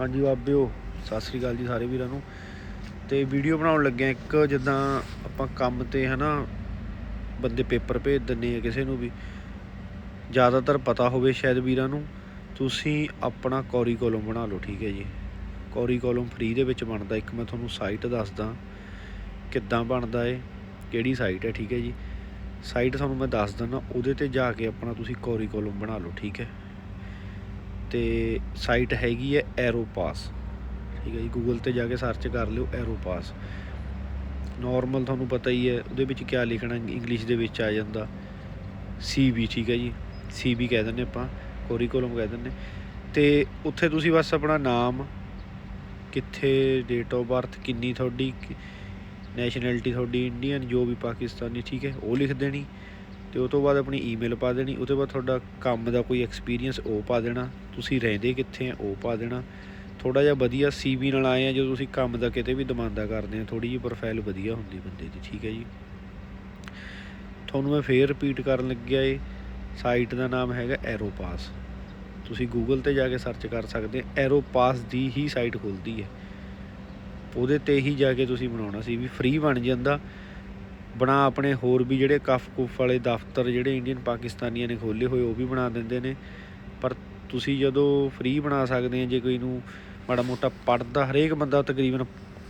ਹਾਂਜੀ ਬਾਬਿਓ, ਸਤਿ ਸ੍ਰੀ ਅਕਾਲ ਜੀ ਸਾਰੇ ਵੀਰਾਂ ਨੂੰ। ਤੇ ਵੀਡੀਓ ਬਣਾਉਣ ਲੱਗਿਆ ਇੱਕ, ਜਿੱਦਾਂ ਆਪਾਂ ਕੰਮ ਤੇ ਹਨਾ, ਬੰਦੇ ਪੇਪਰ ਭੇਜ ਦਿੰਦੇ ਆ ਕਿਸੇ ਨੂੰ ਵੀ। ਜ਼ਿਆਦਾਤਰ ਪਤਾ ਹੋਵੇ ਸ਼ਾਇਦ ਵੀਰਾਂ ਨੂੰ, ਤੁਸੀਂ ਆਪਣਾ ਕੋਰੀ ਕੋਲਮ ਬਣਾ ਲਓ, ਠੀਕ ਹੈ ਜੀ। ਕੋਰੀ ਕੋਲਮ ਫ੍ਰੀ ਦੇ ਵਿੱਚ ਬਣਦਾ। ਇੱਕ ਮੈਂ ਤੁਹਾਨੂੰ ਸਾਈਟ ਦੱਸਦਾ ਕਿੱਦਾਂ ਬਣਦਾ ਏ, ਕਿਹੜੀ ਸਾਈਟ ਹੈ, ਠੀਕ ਹੈ ਜੀ। ਸਾਈਟ ਤੁਹਾਨੂੰ ਮੈਂ ਦੱਸ ਦਿੰਦਾ, ਉਹਦੇ ਤੇ ਜਾ ਕੇ ਆਪਣਾ ਤੁਸੀਂ ਕੋਰੀ ਕੋਲਮ ਬਣਾ ਲਓ, ਠੀਕ ਹੈ। ਤੇ ਸਾਈਟ ਹੈਗੀ ਹੈ ਐਰੋ ਪਾਸ ਠੀਕ ਹੈ ਜੀ ਗੂਗਲ ਤੇ ਜਾ ਕੇ ਸਰਚ ਕਰ ਲਿਓ ਐਰੋ ਪਾਸ ਨਾਰਮਲ ਤੁਹਾਨੂੰ ਪਤਾ ਹੀ ਹੈ, ਉਹਦੇ ਵਿੱਚ ਕੀ ਲਿਖਣਾ ਇੰਗਲਿਸ਼ ਦੇ ਵਿੱਚ ਆ ਜਾਂਦਾ। ਸੀਬੀ ਠੀਕ ਹੈ ਜੀ ਸੀਬੀ ਕਹਿ ਦਿੰਦੇ ਆਪਾਂ ਕੋਰੀਕੁਲਮ ਕਹਿ ਦਿੰਦੇ। ਤੇ ਉੱਥੇ ਤੁਸੀਂ ਬਸ ਆਪਣਾ ਨਾਮ, ਕਿੱਥੇ ਡੇਟ ਆਫ ਬਰਥ ਕਿੰਨੀ ਤੁਹਾਡੀ ਨੈਸ਼ਨੈਲਿਟੀ ਤੁਹਾਡੀ ਇੰਡੀਅਨ ਜੋ ਵੀ ਪਾਕਿਸਤਾਨੀ, ਠੀਕ ਹੈ, ਉਹ ਲਿਖ ਦੇਣੀ। ਤੇ ਉਹ ਤੋਂ ਬਾਅਦ ਆਪਣੀ ਈਮੇਲ ਪਾ ਦੇਣੀ ਉਹ ਤੋਂ ਬਾਅਦ ਤੁਹਾਡਾ ਕੰਮ ਦਾ ਕੋਈ ਐਕਸਪੀਰੀਅੰਸ ਉਹ ਪਾ ਦੇਣਾ, ਤੁਸੀਂ ਰਹਿੰਦੇ ਕਿੱਥੇ ਆ, ਉਹ ਪਾ ਦੇਣਾ। ਥੋੜਾ ਜਿਹਾ ਵਧੀਆ ਸੀਵੀ ਨਾਲ ਆਏ ਆ, ਜਦੋਂ ਤੁਸੀਂ ਕੰਮ ਦਾ ਕਿਤੇ ਵੀ ਦਮਾਂਦਾ ਕਰਦੇ ਆ ਥੋੜੀ ਜਿਹੀ ਪ੍ਰੋਫਾਈਲ ਵਧੀਆ ਹੁੰਦੀ ਬੰਦੇ ਦੀ, ਠੀਕ ਹੈ ਜੀ। ਤੁਹਾਨੂੰ ਮੈਂ ਫੇਰ ਰਿਪੀਟ ਕਰਨ ਲੱਗਿਆ ਏ ਸਾਈਟ ਦਾ ਨਾਮ ਹੈਗਾ ਐਰੋਪਾਸ ਤੁਸੀਂ ਗੂਗਲ ਤੇ ਜਾ ਕੇ ਸਰਚ ਕਰ ਸਕਦੇ ਐਰੋਪਾਸ ਦੀ ਹੀ ਸਾਈਟ ਖੁੱਲਦੀ ਹੈ। ਉਹਦੇ ਤੇ ਹੀ ਜਾ ਕੇ ਤੁਸੀਂ ਬਣਾਉਣਾ ਸੀ ਵੀ ਫ੍ਰੀ ਬਣ ਜਾਂਦਾ। ਬਣਾ ਆਪਣੇ ਹੋਰ ਵੀ ਜਿਹੜੇ ਕਫ ਕੁਫ ਵਾਲੇ ਦਫ਼ਤਰ ਜਿਹੜੇ ਇੰਡੀਅਨ ਪਾਕਿਸਤਾਨੀਆਂ ਨੇ ਖੋਲੇ ਹੋਏ, ਉਹ ਵੀ ਬਣਾ ਦਿੰਦੇ ਨੇ। ਪਰ ਤੁਸੀਂ ਜਦੋਂ ਫ੍ਰੀ ਬਣਾ ਸਕਦੇ ਆ, ਜੇ ਕੋਈ ਨੂੰ ਮਾੜਾ ਮੋਟਾ ਪੜਦਾ ਹਰੇਕ ਬੰਦਾ ਤਕਰੀਬਨ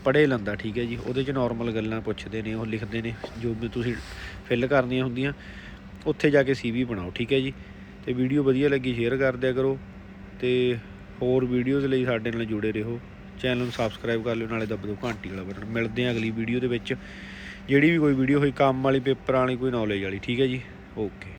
ਪੜ੍ਹੇ ਲੈਂਦਾ, ਠੀਕ ਹੈ ਜੀ। ਉਹਦੇ 'ਚ ਨਾਰਮਲ ਗੱਲਾਂ ਪੁੱਛਦੇ ਨੇ, ਉਹ ਲਿਖਦੇ ਨੇ, ਜੋ ਵੀ ਤੁਸੀਂ ਫਿਲ ਕਰਨੀਆਂ ਹੁੰਦੀਆਂ, ਉੱਥੇ ਜਾ ਕੇ ਸੀਵੀ ਬਣਾਓ, ਠੀਕ ਹੈ ਜੀ। ਤੇ ਵੀਡੀਓ ਵਧੀਆ ਲੱਗੀ ਸ਼ੇਅਰ ਕਰ ਦਿਆ ਕਰੋ। ਤੇ ਹੋਰ ਵੀਡੀਓਜ਼ ਲਈ ਸਾਡੇ ਨਾਲ ਜੁੜੇ ਰਹੋ। ਚੈਨਲ ਨੂੰ ਸਬਸਕ੍ਰਾਈਬ ਕਰ ਲਿਓ, ਨਾਲੇ ਦੱਬ ਦਿਓ ਘੰਟੀ ਵਾਲਾ ਬਟਨ ਮਿਲਦੇ ਆ ਅਗਲੀ ਵੀਡੀਓ ਦੇ ਵਿੱਚ। ਜਿਹੜੀ ਵੀ ਕੋਈ ਵੀਡੀਓ ਹੋਈ, ਕੰਮ ਵਾਲੀ ਪੇਪਰ ਵਾਲੀ, ਕੋਈ ਨੌਲੇਜ ਵਾਲੀ, ਠੀਕ ਹੈ ਜੀ? ਓਕੇ